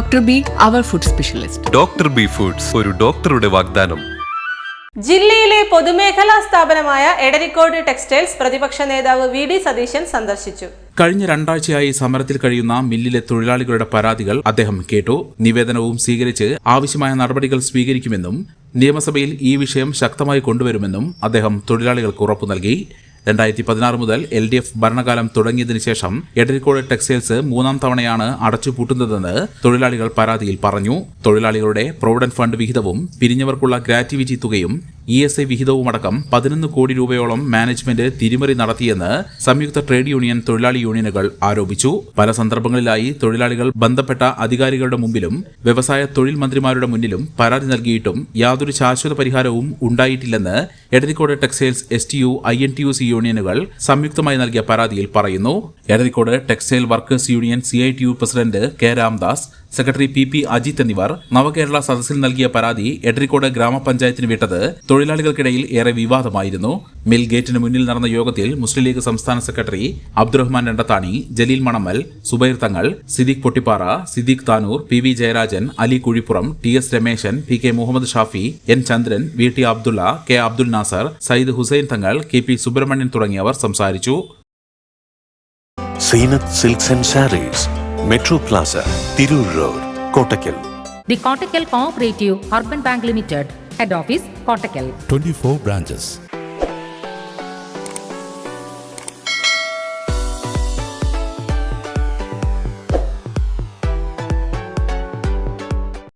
Dr. B food specialist doctor B foods ഒരു ഡോക്ടറുടെ വാഗ്ദാനം. ജില്ലയിലെ പൊതുമേഖലാ സ്ഥാപനമായ എടരിക്കോട് ടെക്സ്റ്റൈൽസ് പ്രതിപക്ഷ നേതാവ് വി ഡി സതീശൻ സന്ദർശിച്ചു. കഴിഞ്ഞ രണ്ടാഴ്ചയായി സമരത്തിൽ കഴിയുന്ന മില്ലിലെ തൊഴിലാളികളുടെ പരാതികൾ അദ്ദേഹം കേട്ടു. നിവേദനവും സ്വീകരിച്ച് ആവശ്യമായ നടപടികൾ സ്വീകരിക്കുമെന്നും നിയമസഭയിൽ ഈ വിഷയം ശക്തമായി കൊണ്ടുവരുമെന്നും അദ്ദേഹം തൊഴിലാളികൾക്ക് ഉറപ്പു നൽകി. രണ്ടായിരത്തി പതിനാറ് മുതൽ എൽ ഡി എഫ് ഭരണകാലം തുടങ്ങിയതിനു ശേഷം എടരിക്കോട് ടെക്സ്റ്റൈൽസ് മൂന്നാം തവണയാണ് അടച്ചുപൂട്ടുന്നതെന്ന് തൊഴിലാളികൾ പരാതിയിൽ പറഞ്ഞു. തൊഴിലാളികളുടെ പ്രൊവിഡന്റ് ഫണ്ട് വിഹിതവും പിരിഞ്ഞവർക്കുള്ള ഗ്രാറ്റുവിറ്റി തുകയും ഇ എസ് ഐ വിഹിതവുമടക്കം പതിനൊന്ന് കോടി രൂപയോളം മാനേജ്മെന്റ് തിരിമറി നടത്തിയെന്ന് സംയുക്ത ട്രേഡ് യൂണിയൻ തൊഴിലാളി യൂണിയനുകൾ ആരോപിച്ചു. പല സന്ദർഭങ്ങളിലായി തൊഴിലാളികൾ ബന്ധപ്പെട്ട അധികാരികളുടെ മുമ്പിലും വ്യവസായ തൊഴിൽ മന്ത്രിമാരുടെ മുന്നിലും പരാതി നൽകിയിട്ടും യാതൊരു ശാശ്വത പരിഹാരവും ഉണ്ടായിട്ടില്ലെന്ന് Edarikode textiles S T U I N T U C യൂണിയനുകൾ സംയുക്തമായി നൽകിയ പരാതിയിൽ പറയുന്നു. Edarikode textile workers union C I T U president K Ramdas secretary P P Ajith എന്നിവർ നവകേരള സദസ്സിൽ നൽകിയ പരാതി എടരിക്കോട് ഗ്രാമപഞ്ചായത്തിന് വിട്ടത് തൊഴിലാളികൾക്കിടയിൽ ഏറെ വിവാദമായിരുന്നു. മിൽ ഗേറ്റിന് മുന്നിൽ നടന്ന യോഗത്തിൽ മുസ്ലിം ലീഗ് സംസ്ഥാന secretary Abdurahman Randathani Jaleel Manammal Subair Thangal Siddique Pottippara Siddique Tanur P V Jayarajan Ali Kuzhippuram T S Rameshan P K Muhammad Shafi N Chandran V T Abdulla K Abdul Nasar Sayyid Hussain Thangal K P Subramanian തുടങ്ങിയവർ സംസാരിച്ചു. Seenath silks and saris metro plaza Tirur road Kottakkal The Kottakkal Cooperative Urban Bank Limited, Head Office, Kottakkal. 24 branches.